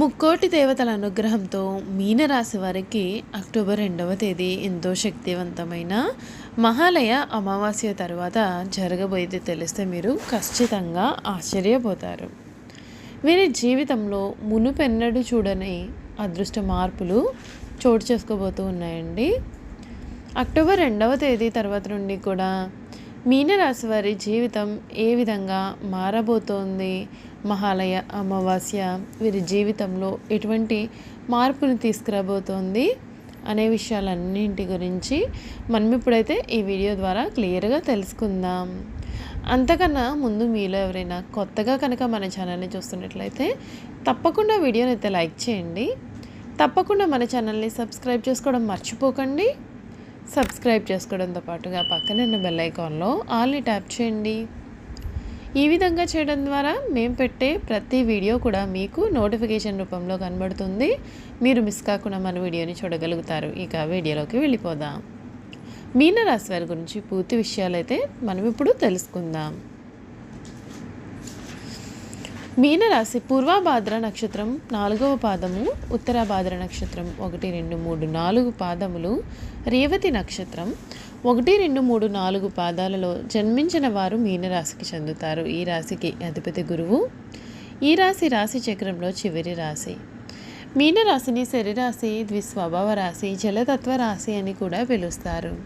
ముక్కోటి దేవతల అనుగ్రహంతో మీనరాశి వారికి అక్టోబర్ రెండవ తేదీ ఎంతో శక్తివంతమైన మహాలయ అమావాస్య తర్వాత జరగబోయేది తెలిస్తే మీరు ఖచ్చితంగా ఆశ్చర్యపోతారు. వీరి జీవితంలో మునుపెన్నడూ చూడని అదృష్ట మార్పులు చోటు చేసుకోబోతూ ఉన్నాయండి. అక్టోబర్ రెండవ తేదీ తర్వాత నుండి కూడా మీనరాశి వారి జీవితం ఏ విధంగా మారబోతోంది? మహాలయ అమావాస్య వీరి జీవితంలో ఎటువంటి మార్పుని తీసుకురాబోతోంది అనే విషయాలన్నింటి గురించి మనం ఇప్పుడైతే ఈ వీడియో ద్వారా క్లియర్గా తెలుసుకుందాం. అంతకన్నా ముందు మీలో ఎవరైనా కొత్తగా కనుక మన ఛానల్ని చూస్తున్నట్లయితే తప్పకుండా వీడియోని అయితే లైక్ చేయండి. తప్పకుండా మన ఛానల్ని సబ్స్క్రైబ్ చేసుకోవడం మర్చిపోకండి. సబ్స్క్రైబ్ చేసుకోవడంతో పాటుగా పక్కన ఉన్న బెల్ ఐకాన్లో ఆల్ని ట్యాప్ చేయండి. ఈ విధంగా చేయడం ద్వారా మేము పెట్టే ప్రతి వీడియో కూడా మీకు నోటిఫికేషన్ రూపంలో కనబడుతుంది. మీరు మిస్ కాకుండా మన వీడియోని చూడగలుగుతారు. ఇక వీడియోలోకి వెళ్ళిపోదాం. మీనరాశి వారి గురించి పూర్తి విషయాలైతే మనం ఇప్పుడు తెలుసుకుందాం. మీనరాశి పూర్వభాద్ర నక్షత్రం నాలుగవ పాదము ఉత్తరాభాద్ర నక్షత్రం ఒకటి రెండు మూడు నాలుగు పాదములు రేవతి నక్షత్రం ఒకటి రెండు మూడు నాలుగు పాదాలలో జన్మించిన వారు మీనరాశికి చెందుతారు. ఈ రాశికి అధిపతి గురువు. ఈ రాశి రాశి చక్రంలో చివరి రాశి. మీనరాశిని శరీరాశి ద్విస్వభావ రాశి జలతత్వ రాశి అని కూడా పిలుస్తారు.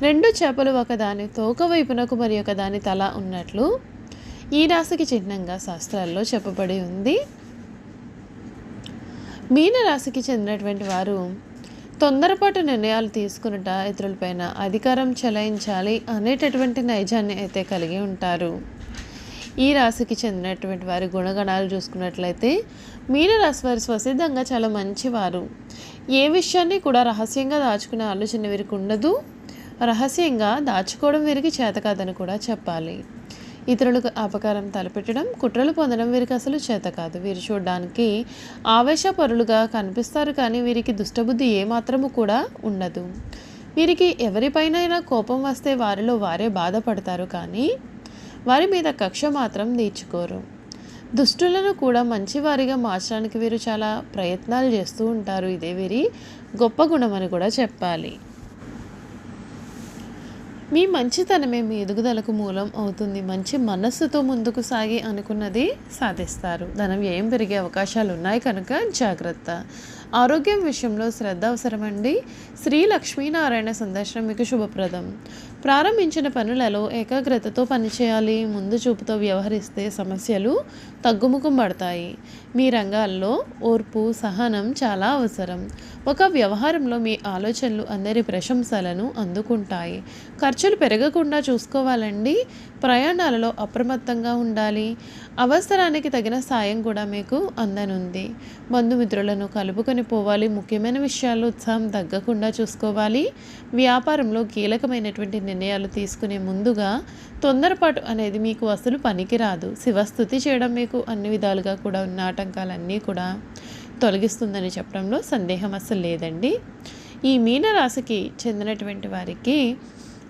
రెండు చేపలు ఒకదాని తోక వైపునకు మరి ఒకదాని తల ఉన్నట్లు ఈ రాశికి చిహ్నంగా శాస్త్రాల్లో చెప్పబడి ఉంది. మీనరాశికి చెందినటువంటి వారు తొందరపాటు నిర్ణయాలు తీసుకునుట ఇతరులపైన అధికారం చెలాయించాలి అనేటటువంటి నైజాన్ని అయితే కలిగి ఉంటారు. ఈ రాశికి చెందినటువంటి వారి గుణగణాలు చూసుకున్నట్లయితే మీనరాశి వారి స్వసిద్ధంగా చాలా మంచివారు. ఏ విషయాన్ని కూడా రహస్యంగా దాచుకునే ఆలోచన వీరికి ఉండదు. రహస్యంగా దాచుకోవడం వీరికి చేత కాదని కూడా చెప్పాలి. ఇతరులకు అపకారం తలపెట్టడం కుట్రలు పొందడం వీరికి అసలు చేత కాదు. వీరు చూడడానికి ఆవేశపరులుగా కనిపిస్తారు కానీ వీరికి దుష్టబుద్ధి ఏమాత్రము కూడా ఉండదు. వీరికి ఎవరిపైనైనా కోపం వస్తే వారిలో వారే బాధపడతారు కానీ వారి మీద కక్ష మాత్రం తీర్చుకోరు. దుష్టులను కూడా మంచివారిగా మార్చడానికి వీరు చాలా ప్రయత్నాలు చేస్తూ ఉంటారు. ఇదే వీరి గొప్ప గుణం అని కూడా చెప్పాలి. మీ మంచితనమే మీ ఎదుగుదలకు మూలం అవుతుంది. మంచి మనస్సుతో ముందుకు సాగి అనుకున్నది సాధిస్తారు. ధనం వ్యయం పెరిగే అవకాశాలు ఉన్నాయి కనుక జాగ్రత్త. ఆరోగ్యం విషయంలో శ్రద్ధ అవసరమండి. శ్రీ లక్ష్మీనారాయణ సందర్శనం మీకు శుభప్రదం. ప్రారంభించిన పనులలో ఏకాగ్రతతో పనిచేయాలి. ముందు చూపుతో వ్యవహరిస్తే సమస్యలు తగ్గుముఖం పడతాయి. మీ రంగాల్లో ఓర్పు సహనం చాలా అవసరం. ఒక వ్యవహారంలో మీ ఆలోచనలు అందరి ప్రశంసలను అందుకుంటాయి. ఖర్చులు పెరగకుండా చూసుకోవాలండి. ప్రయాణాలలో అప్రమత్తంగా ఉండాలి. అవసరానికి తగిన సాయం కూడా మీకు అందనుంది. బంధుమిత్రులను కలుపుకొని పోవాలి. ముఖ్యమైన విషయాల్లో ఉత్సాహం తగ్గకుండా చూసుకోవాలి. వ్యాపారంలో కీలకమైనటువంటి నిర్ణయాలు తీసుకునే ముందుగా తొందరపాటు అనేది మీకు అసలు పనికిరాదు. శివస్థుతి చేయడం మీకు అన్ని విధాలుగా కూడా ఉన్న ఆటంకాలన్నీ కూడా తొలగిస్తుందని చెప్పడంలో సందేహం అసలు లేదండి. ఈ మీనరాశికి చెందినటువంటి వారికి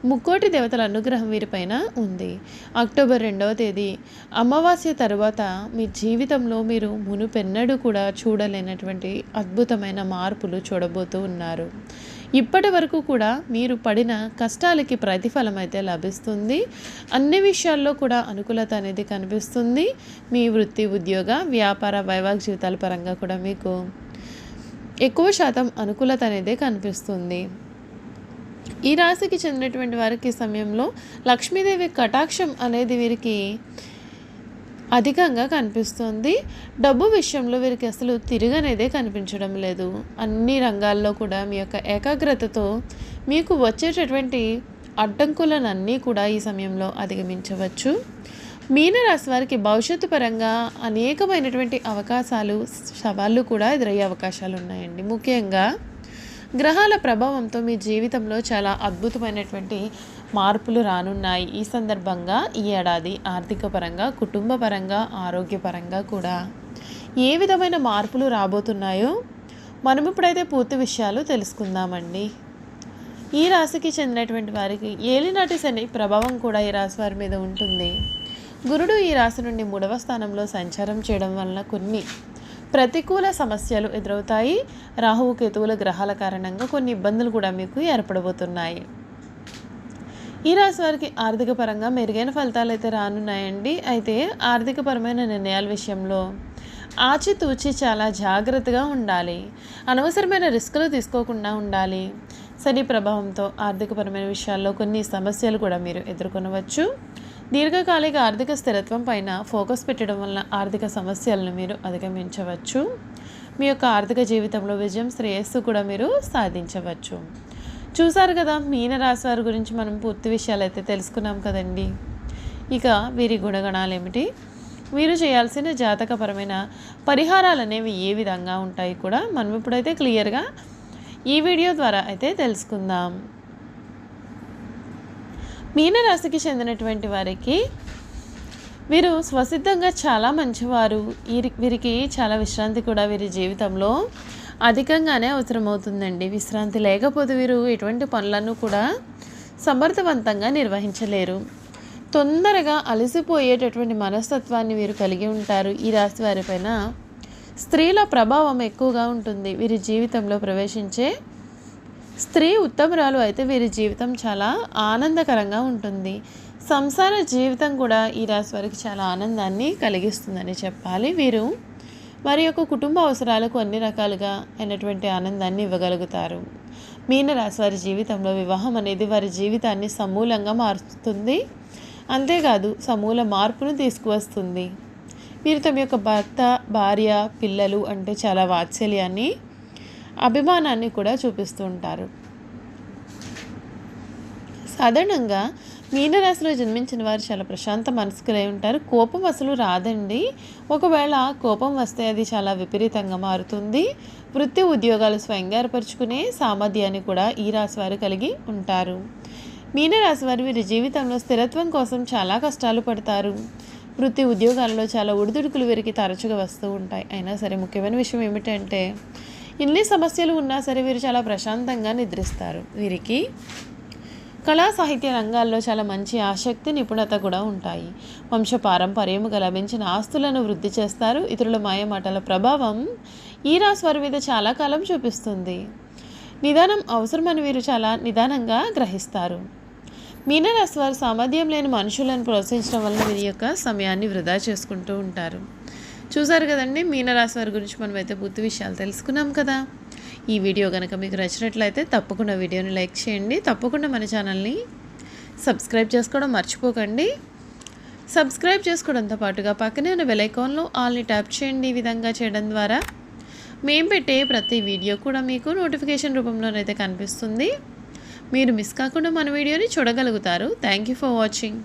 ముక్కోటి దేవతల అనుగ్రహం వీరిపైన ఉంది. అక్టోబర్ రెండవ తేదీ. అమావాస్య తర్వాత మీ జీవితంలో మీరు మునుపెన్నడూ కూడా చూడలేనటువంటి అద్భుతమైన మార్పులు చూడబోతూ ఉన్నారు. ఇప్పటి వరకు కూడా మీరు పడిన కష్టాలకి ప్రతిఫలం అయితే లభిస్తుంది. అన్ని విషయాల్లో కూడా అనుకూలత అనేది కనిపిస్తుంది. మీ వృత్తి ఉద్యోగ వ్యాపార వైవాహిక జీవితాల పరంగా కూడా మీకు ఎక్కువ శాతం అనుకూలత అనేది కనిపిస్తుంది. ఈ రాశికి చెందినటువంటి వారికి సమయంలో లక్ష్మీదేవి కటాక్షం అనేది వీరికి అధికంగా కనిపిస్తుంది. డబ్బు విషయంలో వీరికి అసలు తిరగనేదే కనిపించడం లేదు. అన్ని రంగాల్లో కూడా మీ యొక్క ఏకాగ్రతతో మీకు వచ్చేటటువంటి అడ్డంకులనన్నీ కూడా ఈ సమయంలో అధిగమించవచ్చు. మీనరాశి వారికి భవిష్యత్తు పరంగా అనేకమైనటువంటి అవకాశాలు సవాళ్ళు కూడా ఎదురయ్యే అవకాశాలు ఉన్నాయండి. ముఖ్యంగా గ్రహాల ప్రభావంతో మీ జీవితంలో చాలా అద్భుతమైనటువంటి మార్పులు రానున్నాయి. ఈ సందర్భంగా ఈ ఏడాది ఆర్థిక పరంగా కుటుంబ పరంగా ఆరోగ్యపరంగా కూడా ఏ విధమైన మార్పులు రాబోతున్నాయో మనం ఇప్పుడైతే పూర్తి విషయాలు తెలుసుకుందామండి. ఈ రాశికి చెందినటువంటి వారికి ఏలినాటి శని ప్రభావం కూడా ఈ రాశి వారి మీద ఉంటుంది. గురుడు ఈ రాశి నుండి మూడవ స్థానంలో సంచారం చేయడం వలన కొన్ని ప్రతికూల సమస్యలు ఎదురవుతాయి. రాహువు కేతువుల గ్రహాల కారణంగా కొన్ని ఇబ్బందులు కూడా మీకు ఏర్పడబోతున్నాయి. ఈ రాశి వారికి ఆర్థిక పరంగా మెరుగైన ఫలితాలు అయితే రానున్నాయండి. అయితే ఆర్థికపరమైన నిర్ణయాల విషయంలో ఆచితూచి చాలా జాగ్రత్తగా ఉండాలి. అనవసరమైన రిస్కులు తీసుకోకుండా ఉండాలి. శని ప్రభావంతో ఆర్థికపరమైన విషయాల్లో కొన్ని సమస్యలు కూడా మీరు ఎదుర్కొనవచ్చు. దీర్ఘకాలిక ఆర్థిక స్థిరత్వం పైన ఫోకస్ పెట్టడం వలన ఆర్థిక సమస్యలను మీరు అధిగమించవచ్చు. మీ యొక్క ఆర్థిక జీవితంలో విజయం శ్రేయస్సు కూడా మీరు సాధించవచ్చు. చూసారు కదా మీనరాశి వారి గురించి మనం పూర్తి విషయాలు అయితే తెలుసుకున్నాం కదండి. ఇక వీరి గుణగణాలు ఏమిటి? వీరు చేయాల్సిన జాతకపరమైన పరిహారాలు అనేవి ఏ విధంగా ఉంటాయి కూడా మనం ఇప్పుడైతే క్లియర్గా ఈ వీడియో ద్వారా అయితే తెలుసుకుందాం. మీనరాశికి చెందినటువంటి వారికి వీరు స్వసిద్ధంగా చాలా మంచివారు. వీరి వీరికి చాలా విశ్రాంతి కూడా వీరి జీవితంలో అధికంగానే అవసరమవుతుందండి. విశ్రాంతి లేకపోతే వీరు ఎటువంటి పనులను కూడా సమర్థవంతంగా నిర్వహించలేరు. తొందరగా అలసిపోయేటటువంటి మనస్తత్వాన్ని వీరు కలిగి ఉంటారు. ఈ రాశి వారిపైన స్త్రీల ప్రభావం ఎక్కువగా ఉంటుంది. వీరి జీవితంలో ప్రవేశించే స్త్రీ ఉత్తమరాలు అయితే వీరి జీవితం చాలా ఆనందకరంగా ఉంటుంది. సంసార జీవితం కూడా ఈ రాశి వారికి చాలా ఆనందాన్ని కలిగిస్తుందని చెప్పాలి వీరు. వారి యొక్క కుటుంబ అవసరాలకు అన్ని రకాలుగా అయినటువంటి ఆనందాన్ని ఇవ్వగలుగుతారు. మీన రాశి వారి జీవితంలో వివాహం అనేది వారి జీవితాన్ని సమూలంగా మారుస్తుంది. అంతేకాదు సమూల మార్పును తీసుకువస్తుంది. వీరు తమ యొక్క భర్త భార్య పిల్లలు అంటే చాలా వాత్సల్యాన్ని అభిమానాన్ని కూడా చూపిస్తూ ఉంటారు సాధారణంగా మీనరాశిలో జన్మించిన వారు చాలా ప్రశాంత మనసుకులై ఉంటారు. కోపం అసలు రాదండి. ఒకవేళ కోపం వస్తే అది చాలా విపరీతంగా మారుతుంది. వృత్తి ఉద్యోగాలు స్వయంగా ఏర్పరచుకునే సామర్థ్యాన్ని కూడా ఈ రాశి వారు కలిగి ఉంటారు. మీనరాశి వారు వీరి జీవితంలో స్థిరత్వం కోసం చాలా కష్టాలు పడతారు. వృత్తి ఉద్యోగాలలో చాలా ఒడిదుడుకులు వీరికి తరచుగా వస్తూ ఉంటాయి. అయినా సరే ముఖ్యమైన విషయం ఏమిటంటే ఎన్ని సమస్యలు ఉన్నా సరే వీరు చాలా ప్రశాంతంగా నిద్రిస్తారు. వీరికి కళా సాహిత్య రంగాల్లో చాలా మంచి ఆసక్తి నిపుణత కూడా ఉంటాయి. వంశ పారంపర్యముగా లభించిన ఆస్తులను వృద్ధి చేస్తారు. ఇతరుల మాయమాటల ప్రభావం ఈ రాశి వారి మీద చాలా కాలం చూపిస్తుంది. నిదానం అవసరమని వీరు చాలా నిదానంగా గ్రహిస్తారు. మీనరాశి వారు సామర్థ్యం లేని మనుషులను ప్రోత్సహించడం వల్ల వీరి యొక్క సమయాన్ని వృధా చేసుకుంటూ ఉంటారు. చూసారు కదండి మీనరాశి వారి గురించి మనం అయితే పూర్తి విషయాలు తెలుసుకున్నాం కదా. ఈ వీడియో కనుక మీకు నచ్చినట్లయితే తప్పకుండా వీడియోని లైక్ చేయండి. తప్పకుండా మన ఛానల్ని సబ్స్క్రైబ్ చేసుకోవడం మర్చిపోకండి. సబ్స్క్రైబ్ చేసుకోవడంతో పాటుగా పక్కనే ఉన్న బెలైకాన్లో ఆల్ని ట్యాప్ చేయండి ఈ విధంగా చేయడం ద్వారా. మేము పెట్టే ప్రతి వీడియో కూడా మీకు నోటిఫికేషన్ రూపంలోనైతే కనిపిస్తుంది. మీరు మిస్ కాకుండా మన వీడియోని చూడగలుగుతారు. Thank you for watching.